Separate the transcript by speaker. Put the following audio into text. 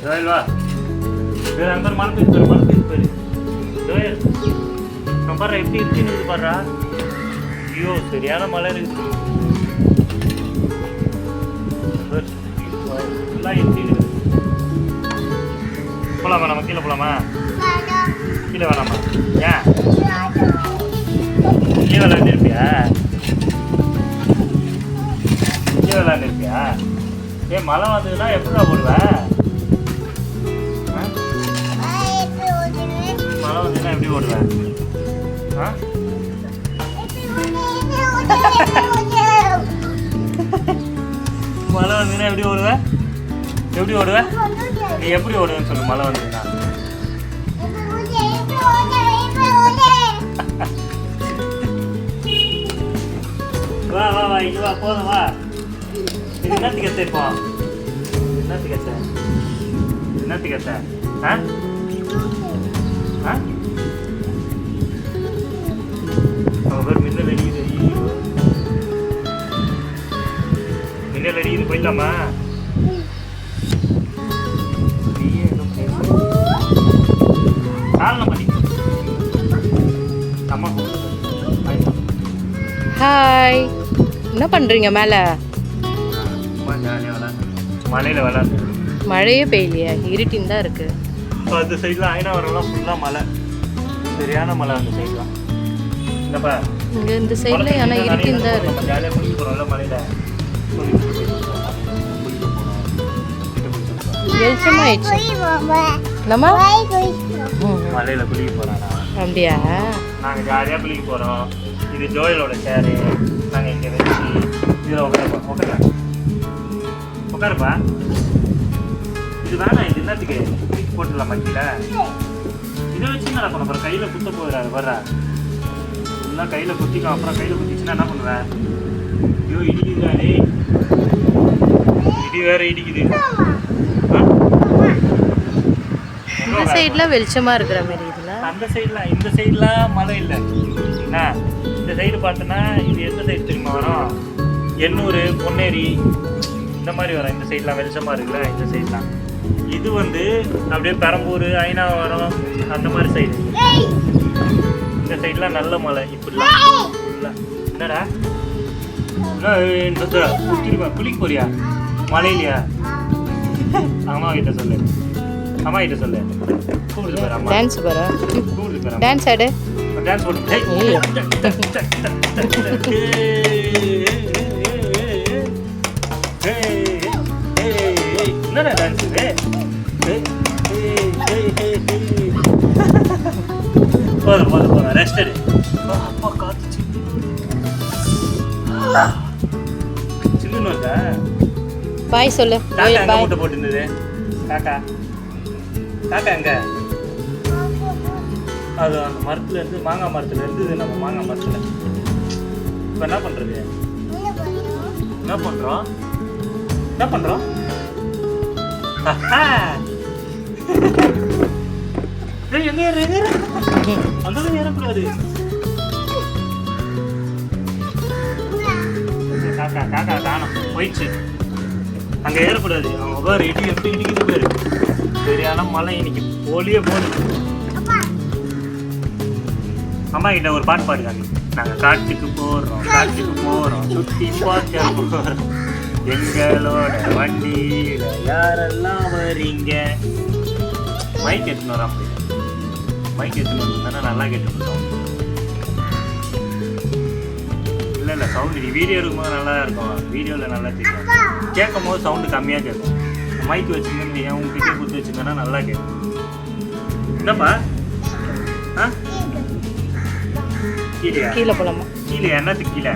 Speaker 1: Joel வா Joel அந்த மழை பெய்யுது பாரு மழை பெய்யுது பாரு ஜோயல் நம்ம எப்படி இருக்கு ஐயோ சரியான மழை இருக்குது எல்லாம் எப்படி நம்ம கீழே போகலாமா கீழே வேணாமா ஏன் இங்கே விளாண்டுருப்பியா கீழே விளாண்டுருப்பியா ஏன் மழை வந்ததுன்னா எப்படிடா போடுவேன் ஓடுவேன் ஆ? மழை வந்ததுன்னா எப்படி ஓடுவேன் எப்படி ஓடுவேன் நீ எப்படி ஓடுவேன்னு சொல்லு மழை வந்ததுன்னா. வா வா வா இங்க வா போதும் வா. இது என்னத்துக்கு எத்த இப்போ என்னத்துக்கு எத்த என்னத்துக்கு எத்த ஆ? ஆ? ஆயிட்டா.
Speaker 2: ஹாய் என்ன பண்ணுறீங்க மேலே?
Speaker 1: ஜாலியாக விளாண்டு.
Speaker 2: மழையே பெய்யலையே. இருட்டின்னு தான் இருக்கு.
Speaker 1: இப்போ அந்த சைடில் ஐநாவரம்லாம் ஃபுல்லாக மலை சரியான மலை அந்த சைட்லாம் என்னப்பா
Speaker 2: இங்கே இந்த சைடில் ஆனால் இருட்டின்னு தான் இருக்கு.
Speaker 1: ஜாலியாக குளிக்க
Speaker 2: வெளிச்சமாயிடுச்சு. நம்ம
Speaker 1: மலையில் குளிக்க போகிறானா
Speaker 2: அப்படியா?
Speaker 1: நாங்கள் ஜாலியாக குளிக்க போகிறோம் இது ஜோயலோட சேரு நாங்கள் இங்கே வச்சு இதில் உட்காருப்போம் உட்கார உட்காருப்பா. இது வேணாம் இது என்னத்துக்கு? தூக்கி போட்டுடலாமா கீழே இதை வச்சு என்ன பண்ண போகிற கையில் குத்த போயிடாது வர்ற ஃபுல்லாக கையில் குத்திக்கும் அப்புறம் கையில் குத்திச்சுன்னா என்ன பண்ணுவேன் ஐயோ இடிக்குதுடா டேய். இடி வேற இடிக்குது ஆ?
Speaker 2: இந்த சைடில் வெளிச்சமாக இருக்கிற மாதிரி இதில்?
Speaker 1: அந்த சைடில் இந்த சைடில் மழை இல்லை. என்ன? இந்த சைடு பார்த்தோன்னா இது எந்த சைடு தெரியுமா வரும்? எண்ணூர் பொன்னேரி இந்த மாதிரி வரும். இந்த சைட்லாம் வெளிச்சமாக இருக்குல்ல இந்த சைட்லாம். இது வந்து அப்படியே பெரம்பூர் ஐநாவரம் அந்த மாதிரி சைடு. இந்த சைட்லாம் நல்ல மழை இப்படிலாம். இல்லை. என்னடா? குளிக்க போறியா? மழையிலையா? அம்மா கிட்ட சொல்லு. அம்மா கிட்ட சொல்லு. கூப்பிடுது பாரு அம்மா.
Speaker 2: டான்ஸ் பாரு?
Speaker 1: கூப்பிடுது பாரு.
Speaker 2: டான்ஸ் ஆடு.
Speaker 1: டான்ஸ் போடு. என்னடா டான்ஸ் இது ஹே, ஹே, ஹே, ஹே, ஹே. போதும் போதும் போதும். ரெஸ்ட் எடு. ஆ, அப்பா காத்துச்சு. சில்லுன்னு இருக்கா
Speaker 2: பாய் சொல்லு. பாய்
Speaker 1: மூட்டை போட்டுருந்தது? காக்கா காக்கா எங்க? அது அந்த மரத்துல இருந்து மாங்காய் மரத்துல இருந்து நம்ம மாங்காய் மரத்துல. இப்போ என்ன பண்றது? என்ன பண்றோம்? என்ன பண்றோம்? எங்க எங்க அந்த ஏறக்கூடாது. காக்கா காக்கா தானம் போயிடுச்சு. அங்க ஏறக்கூடாது. அவங்க பாரு இடி எப்படி இடிக்குது பாரு சரியான மழை இன்னைக்கு போலியே போகுது அம்மா கிட்ட ஒரு பாட்டு பாடுறாங்க நாங்க காட்டுக்கு போறோம் காட்டுக்கு போறோம் சுத்தி பார்க்க போறோம். எங்களோட வண்டியில யாரெல்லாம் வரீங்க மைக் எடுத்துன்னு வராம மைக் எடுத்துன்னு வந்தானே நல்லா கேட்டுருக்கோம் இல்லை இல்லை சவுண்டு நீ வீடியோ இருக்கும்போது நல்லா இருக்கும். வீடியோவில் நல்லா தெரியும் கேட்கும். போது சவுண்டு கம்மியாக கேட்கும். மைக் வச்சுருந்து நீ உங்ககிட்ட குத்து வச்சுருந்தேன்னா நல்லா கேட்கும் என்னப்பா? ஆ? கீழே.
Speaker 2: கீழே போலாமா?
Speaker 1: கீழே என்னத்துக்கு கீழே?